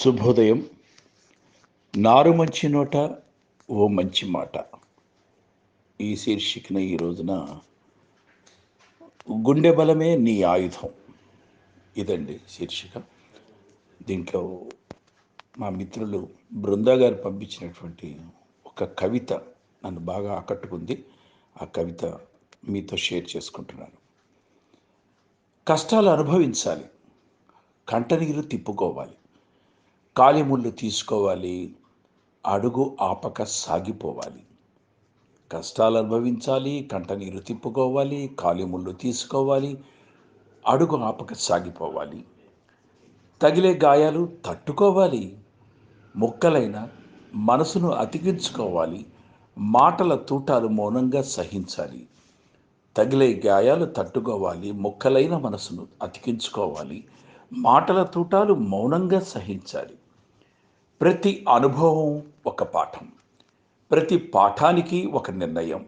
శుభోదయం. నారు మంచి నోట ఓ మంచి మాట. ఈ శీర్షికన ఈ రోజున గుండె బలమే నీ ఆయుధం. ఇదండి శీర్షిక. దీంట్లో మా మిత్రులు బృందా గారు పంపించినటువంటి ఒక కవిత నన్ను బాగా ఆకట్టుకుంది. ఆ కవిత మీతో షేర్ చేసుకుంటున్నాను. కష్టాలు అనుభవించాలి. కంటనీరు తిప్పుకోవాలి. కాలిముళ్ళు తీసుకోవాలి. అడుగు ఆపక సాగిపోవాలి. కష్టాలు అనుభవించాలి. కంటనీరు తిప్పుకోవాలి. కాలిముళ్ళు తీసుకోవాలి. అడుగు ఆపక సాగిపోవాలి. తగిలే గాయాలు తట్టుకోవాలి. ముక్కలైన మనసును అతికించుకోవాలి. మాటల తూటాలు మౌనంగా సహించాలి. తగిలే గాయాలు తట్టుకోవాలి. ముక్కలైన మనసును అతికించుకోవాలి. మాటల తూటాలు మౌనంగా సహించాలి. ప్రతి అనుభవం ఒక పాఠం. ప్రతి పాఠానికి ఒక నిర్ణయం.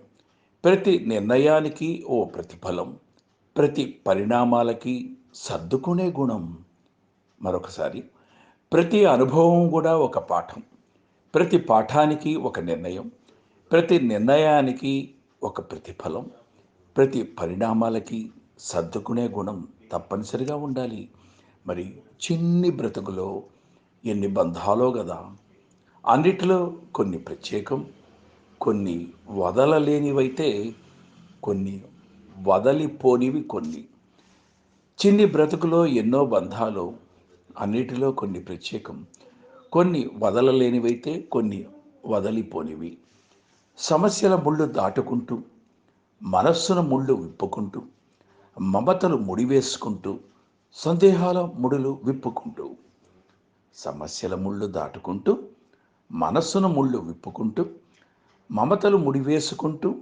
ప్రతి నిర్ణయానికి ఓ ప్రతిఫలం. ప్రతి పరిణామాలకి సర్దుకునే గుణం. మరొకసారి ప్రతి అనుభవం కూడా ఒక పాఠం. ప్రతి పాఠానికి ఒక నిర్ణయం. ప్రతి నిర్ణయానికి ఒక ప్రతిఫలం. ప్రతి పరిణామాలకి సర్దుకునే గుణం తప్పనిసరిగా ఉండాలి. మరి చిన్ని బ్రతుకులో ఎన్ని బంధాలో కదా అన్నిటిలో కొన్ని ప్రత్యేకం కొన్ని వదలలేనివైతే కొన్ని వదలిపోనివి కొన్ని. చిన్ని బ్రతుకులో ఎన్నో బంధాలు అన్నిటిలో కొన్ని ప్రత్యేకం కొన్ని వదలలేనివైతే కొన్ని వదలిపోనివి. సమస్యల ముళ్ళు దాటుకుంటూ మనస్సున ముళ్ళు విప్పుకుంటూ మమతలు ముడివేసుకుంటూ సందేహాల ముడులు విప్పుకుంటూ. సమస్యల ముళ్ళు దాటుకుంటూ మనస్సును ముళ్ళు విప్పుకుంటూ మమతలు ముడివేసుకుంటూ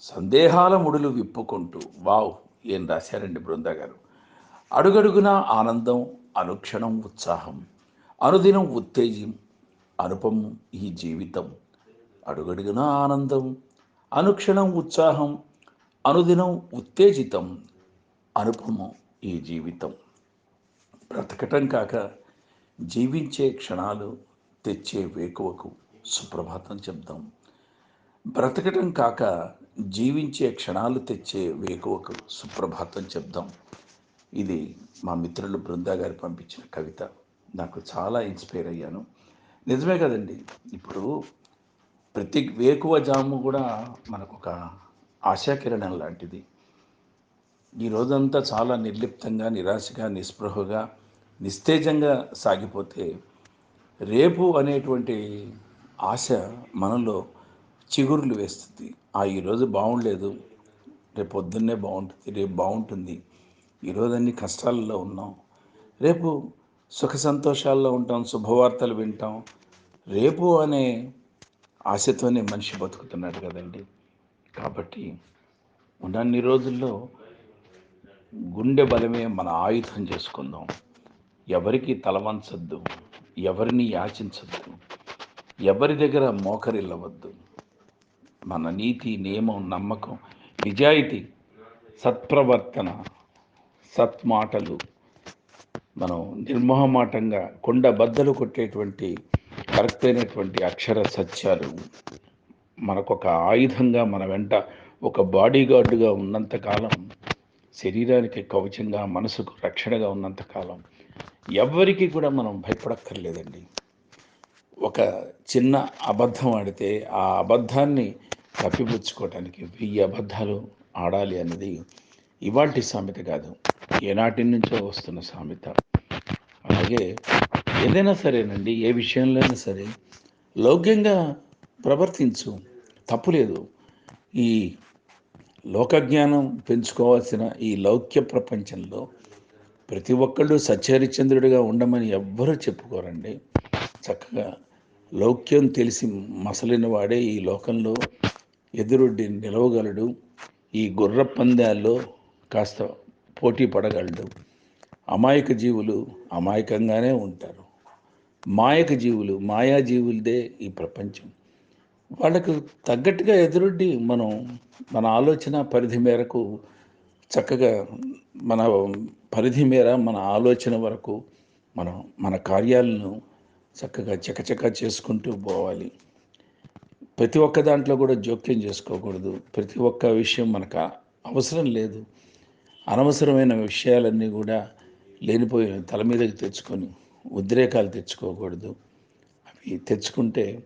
సందేహాల ముడులు విప్పుకుంటూ. వావ్! ఏం రాశారండి బృంద గారు అడుగడుగున ఆనందం అనుక్షణం ఉత్సాహం అనుదినం ఉత్తేజం అనుపమం ఈ జీవితం. అడుగడుగున ఆనందం అనుక్షణం ఉత్సాహం అనుదినం ఉత్తేజితం అనుపమం ఈ జీవితం. బ్రతకటం కాక జీవించే క్షణాలు తెచ్చే వేకువకు సుప్రభాతం చెప్దాం. బ్రతకటం కాక జీవించే క్షణాలు తెచ్చే వేకువకు సుప్రభాతం చెప్దాం. ఇది మా మిత్రులు బృందా గారు పంపించిన కవిత. నాకు చాలా ఇన్స్పైర్ అయ్యాను. నిజమే కదండి. ఇప్పుడు ప్రతి వేకువ జాము కూడా మనకు ఒక ఆశాకిరణం లాంటిది. ఈ రోజంతా చాలా నిర్లిప్తంగా నిరాశగా నిస్పృహగా నిస్తేజంగా సాగిపోతే రేపు అనేటువంటి ఆశ మనలో చిగురులు వేస్తుంది. ఆ ఈరోజు బాగుండలేదు. రేపు పొద్దున్నే బాగుంటుంది. రేపు బాగుంటుంది. ఈరోజు అన్ని కష్టాలలో ఉన్నాం. రేపు సుఖ సంతోషాల్లో ఉంటాం. శుభవార్తలు వింటాం. రేపు అనే ఆశతోనే మనిషి బతుకుతున్నాడు కదండి. కాబట్టి ఉన్నన్ని రోజుల్లో గుండె బలమే మన ఆయుధం చేసుకుందాం. ఎవరికి తలవంచద్దు ఎవరిని యాచించద్దు ఎవరి దగ్గర మోకరిల్లవద్దు. మన నీతి నియమం నమ్మకం నిజాయితీ సత్ప్రవర్తన సత్మాటలు మనం నిర్మోహమాటంగా కొండ బద్దలు కొట్టేటువంటి కరెక్ట్ అయినటువంటి అక్షర సత్యాలు మనకొక ఆయుధంగా మన వెంట ఒక బాడీగార్డుగా ఉన్నంతకాలం శరీరానికి కవచంగా మనసుకు రక్షణగా ఉన్నంతకాలం ఎవ్వరికీ కూడా మనం భయపడక్కర్లేదండి. ఒక చిన్న అబద్ధం ఆడితే ఆ అబద్ధాన్ని తప్పిపుచ్చుకోవటానికి వెయ్యి అబద్ధాలు ఆడాలి అన్నది ఇవాటి సామెత కాదు. ఏనాటి నుంచో వస్తున్న సామెత. అలాగే ఏదైనా సరేనండి ఏ విషయంలో అయినా సరే లౌక్యంగా ప్రవర్తించు. తప్పులేదు ఈ లోకజ్ఞానం పెంచుకోవాల్సిన ఈ లౌక్య ప్రపంచంలో ప్రతి ఒక్కళ్ళు సత్యహరిచంద్రుడిగా ఉండమని ఎవ్వరూ చెప్పుకోరండి. చక్కగా లౌక్యం తెలిసి మసలిన వాడే ఈ లోకంలో ఎదురొడ్డి నిలవగలడు. ఈ గుర్ర పందాల్లో కాస్త పోటీ పడగలడు. అమాయక జీవులు అమాయకంగానే ఉంటారు. మాయక జీవులు మాయా జీవులదే ఈ ప్రపంచం. వాళ్ళకు తగ్గట్టుగా ఎదురొడ్డి మనం మన ఆలోచన పరిధి మేరకు చక్కగా మన పరిధి మేర మన ఆలోచన వరకు మనం మన కార్యాలను చక్కగా చకచకా చేసుకుంటూ పోవాలి. ప్రతి ఒక్క దాంట్లో కూడా జోక్యం చేసుకోకూడదు. ప్రతి ఒక్క విషయం మనకు అవసరం లేదు. అనవసరమైన విషయాలన్నీ కూడా లేనిపోయి తల మీదకి తెచ్చుకొని ఉద్రేకాలు తెచ్చుకోకూడదు. అవి తెచ్చుకుంటే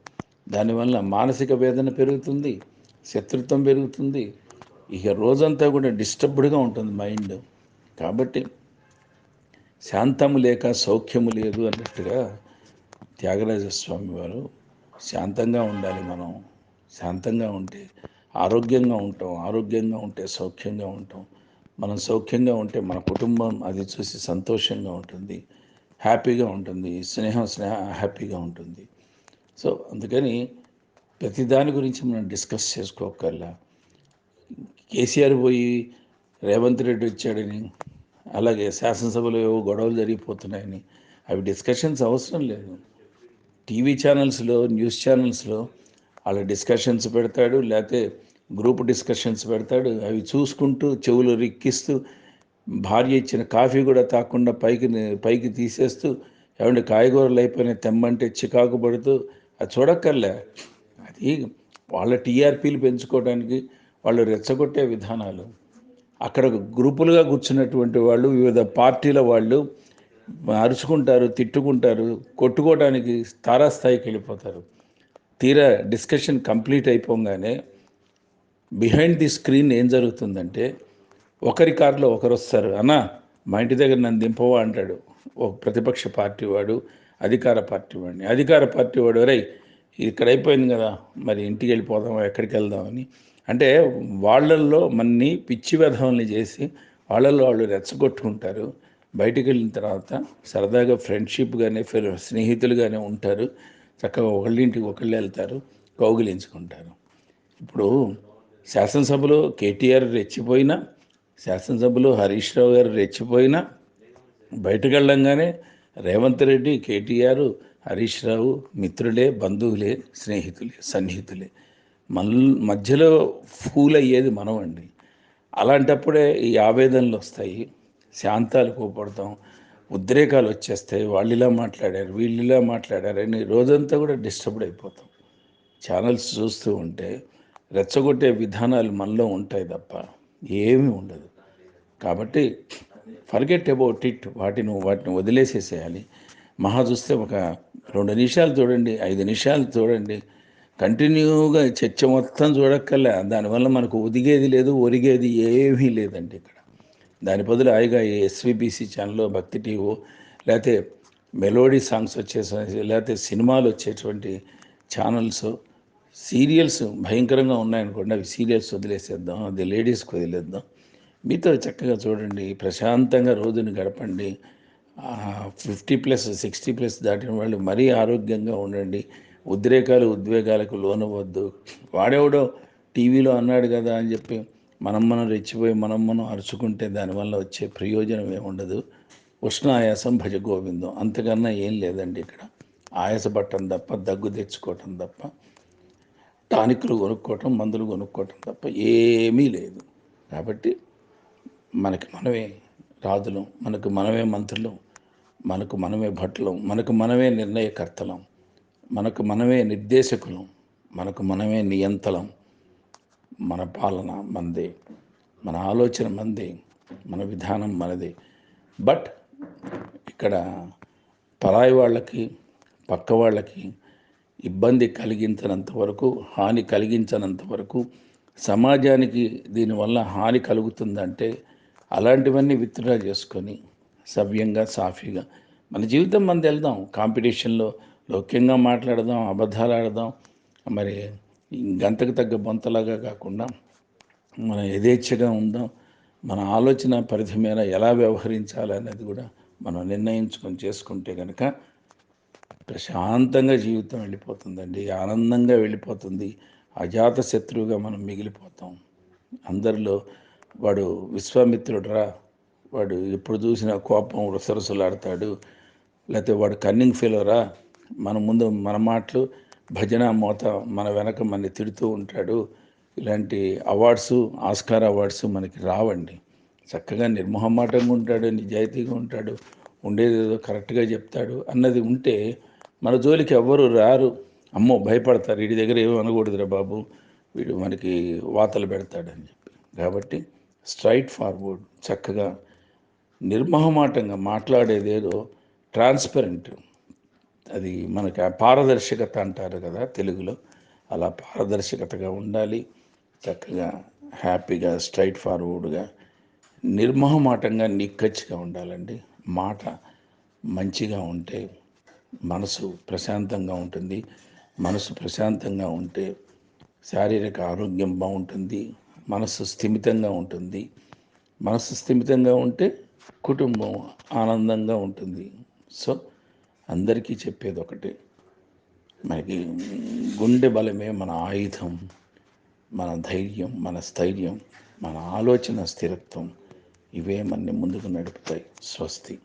దానివల్ల మానసిక వేదన పెరుగుతుంది శత్రుత్వం పెరుగుతుంది. ఇక రోజంతా కూడా డిస్టర్బ్డ్గా ఉంటుంది మైండ్. కాబట్టి శాంతము లేక సౌఖ్యము లేదు అన్నట్టుగా త్యాగరాజస్వామి వారు శాంతంగా ఉండాలి మనం. శాంతంగా ఉంటే ఆరోగ్యంగా ఉంటాం ఆరోగ్యంగా ఉంటే సౌఖ్యంగా ఉంటాం. మనం సౌఖ్యంగా ఉంటే మన కుటుంబం అది చూసి సంతోషంగా ఉంటుంది హ్యాపీగా ఉంటుంది స్నేహం స్నేహ హ్యాపీగా ఉంటుంది. సో అందుకని ప్రతి దాని గురించి మనం డిస్కస్ చేసుకోకల్లా. కేసీఆర్ పోయి రేవంత్ రెడ్డి వచ్చాడని అలాగే శాసనసభలో ఏవో గొడవలు జరిగిపోతున్నాయని. అవి డిస్కషన్స్ అవసరం లేదు. టీవీ ఛానల్స్లో న్యూస్ ఛానల్స్లో వాళ్ళ డిస్కషన్స్ పెడతాడు లేకపోతే గ్రూప్ డిస్కషన్స్ పెడతాడు. అవి చూసుకుంటూ చెవులు రిక్కిస్తూ భార్య ఇచ్చిన కాఫీ కూడా తాకుండా పైకి పైకి తీసేస్తూ ఏమంటే కాయగూరలు అయిపోయినాయి తెమ్మంటే చికాకు పడుతూ అది చూడక్కర్లే. అది వాళ్ళ టీఆర్పీలు పెంచుకోవడానికి వాళ్ళు రెచ్చగొట్టే విధానాలు. అక్కడ గ్రూపులుగా కూర్చున్నటువంటి వాళ్ళు వివిధ పార్టీల వాళ్ళు అరుచుకుంటారు తిట్టుకుంటారు కొట్టుకోవడానికి తారాస్థాయికి వెళ్ళిపోతారు. తీరా డిస్కషన్ కంప్లీట్ అయిపోగానే బిహైండ్ ది స్క్రీన్ ఏం జరుగుతుందంటే ఒకరి కారులో ఒకరు వస్తారు. అన్నా మా ఇంటి దగ్గర నన్ను దింపవా? అంటాడు. ఒక ప్రతిపక్ష పార్టీ వాడు అధికార పార్టీ వాడిని. అధికార పార్టీ వాడు రై ఇక్కడ అయిపోయింది కదా మరి ఇంటికి వెళ్ళిపోదాం ఎక్కడికి వెళ్దామని అంటే వాళ్ళల్లో మన్ని పిచ్చి వ్యధవల్ని చేసి వాళ్ళల్లో వాళ్ళు రెచ్చగొట్టుకుంటారు. బయటికి వెళ్ళిన తర్వాత సరదాగా ఫ్రెండ్షిప్గానే స్నేహితులుగానే ఉంటారు. చక్కగా ఒకళ్ళింటికి ఒకళ్ళు వెళ్తారు కౌగిలించుకుంటారు. ఇప్పుడు శాసనసభలో కేటీఆర్ రెచ్చిపోయినా శాసనసభలో హరీష్ రావు గారు రెచ్చిపోయినా బయటకు వెళ్ళంగానే రేవంత్ రెడ్డి కేటీఆర్ హరీష్ రావు మిత్రులే బంధువులే స్నేహితులే సన్నిహితులే. మన మధ్యలో ఫూల్ అయ్యేది మనం అండి అలాంటప్పుడే ఈ ఆవేదనలు వస్తాయి. శాంతాలు కోపడతాం. ఉద్రేకాలు వచ్చేస్తాయి. వాళ్ళు ఇలా మాట్లాడారు వీళ్ళు ఇలా మాట్లాడారు అని రోజంతా కూడా డిస్టర్బ్డ్ అయిపోతాం. ఛానల్స్ చూస్తూ ఉంటే రెచ్చగొట్టే విధానాలు మనలో ఉంటాయి తప్ప ఏమీ ఉండదు. కాబట్టి ఫర్గెట్ అబౌట్ ఇట్. వాటిని వాటిని వదిలేసేసేయాలి. మహా చూస్తే ఒక రెండు నిమిషాలు చూడండి ఐదు నిమిషాలు చూడండి. కంటిన్యూగా చర్చ మొత్తం చూడక్కర్లే. దానివల్ల మనకు ఒదిగేది లేదు ఒరిగేది ఏమీ లేదండి ఇక్కడ. దాని బదులు హాయిగా ఈ ఎస్విబిసి ఛానల్లో భక్తి టీవో లేకపోతే మెలోడీ సాంగ్స్ వచ్చే లేకపోతే సినిమాలు వచ్చేటువంటి ఛానల్స్ సీరియల్స్ భయంకరంగా ఉన్నాయనుకోండి అవి సీరియల్స్ వదిలేసేద్దాం అది లేడీస్కి వదిలేద్దాం. మీతో చక్కగా చూడండి ప్రశాంతంగా రోజుని గడపండి. ఫిఫ్టీ ప్లస్ సిక్స్టీ ప్లస్ దాటిన వాళ్ళు మరీ ఆరోగ్యంగా ఉండండి. ఉద్రేకాలు ఉద్వేగాలకు లోనవద్దు వాడెవడో టీవీలో అన్నాడు కదా అని చెప్పి మనం మనం రెచ్చిపోయి మనం మనం అరుచుకుంటే దానివల్ల వచ్చే ప్రయోజనం ఏముండదు. ఉష్ణ ఆయాసం భజ గోవిందం. అంతకన్నా ఏం లేదండి ఇక్కడ. ఆయాసపట్టడం తప్ప దగ్గు తెచ్చుకోవటం తప్ప టానిక్లు కొనుక్కోవటం మందులు కొనుక్కోవటం తప్ప ఏమీ లేదు. కాబట్టి మనకి మనమే రాజులం మనకు మనమే మంత్రులం. మనకు మనమే భట్లం మనకు మనమే నిర్ణయకర్తలం మనకు మనమే నిర్దేశకులం మనకు మనమే నియంతలం. మన పాలన మనదే మన ఆలోచన మనదే మన విధానం మనదే. బట్ ఇక్కడ పరాయి వాళ్ళకి పక్క వాళ్ళకి ఇబ్బంది కలిగించనంత వరకు హాని కలిగించనంత వరకు సమాజానికి దీనివల్ల హాని కలుగుతుందంటే అలాంటివన్నీ విత్డ్రా చేసుకొని సవ్యంగా సాఫీగా. మన జీవితం మనం వెళ్దాం కాంపిటీషన్లో లౌక్యంగా మాట్లాడదాం అబద్ధాలు ఆడదాం. మరి గంతకు తగ్గ బొంతలాగా కాకుండా మనం యథేచ్ఛగా ఉందాం. మన ఆలోచన పరిధి మీద ఎలా వ్యవహరించాలి అనేది కూడా మనం నిర్ణయించుకొని చేసుకుంటే కనుక ప్రశాంతంగా జీవితం వెళ్ళిపోతుందండి. ఆనందంగా వెళ్ళిపోతుంది. అజాత శత్రువుగా మనం మిగిలిపోతాం. అందరిలో వాడు విశ్వామిత్రుడు రా వాడు ఎప్పుడు చూసినా కోపం రుసరుసలాడతాడు. లేకపోతే వాడు కన్నింగ్ ఫీలరా మన ముందు మన మాటలు భజన మోత మన వెనక మన తిడుతూ ఉంటాడు. ఇలాంటి అవార్డ్స్ ఆస్కార్ అవార్డ్స్ మనకి రావండి. చక్కగా నిర్మోహమాటంగా ఉంటాడు నిజాయితీగా ఉంటాడు. ఉండేది ఏదో కరెక్ట్గా చెప్తాడు అన్నది ఉంటే మన జోలికి ఎవ్వరు రారు. అమ్మో భయపడతారు. వీడి దగ్గర ఏమీ అనకూడదురా బాబు. వీడు మనకి వాతలు పెడతాడని చెప్పి. కాబట్టి స్ట్రైట్ ఫార్వర్డ్ చక్కగా నిర్మహమాటంగా మాట్లాడేదేదో ట్రాన్స్పరెంట్. అది మనకి పారదర్శకత అంటారు కదా తెలుగులో. అలా పారదర్శకతగా ఉండాలి చక్కగా హ్యాపీగా స్ట్రైట్ ఫార్వర్డ్గా నిర్మహమాటంగా నిక్కచ్చిగా ఉండాలండి. మాట మంచిగా ఉంటే మనసు ప్రశాంతంగా ఉంటుంది. మనసు ప్రశాంతంగా ఉంటే శారీరక ఆరోగ్యం బాగుంటుంది. మనసు స్థిమితంగా ఉంటుంది. మనసు స్థిమితంగా ఉంటే కుటుంబం ఆనందంగా ఉంటుంది. సో అందరికీ చెప్పేది ఒకటే మనకి గుండె బలమే మన ఆయుధం మన ధైర్యం మన స్థైర్యం మన ఆలోచన స్థిరత్వం. ఇవే మనని ముందుకు నడుపుతాయి. స్వస్తి.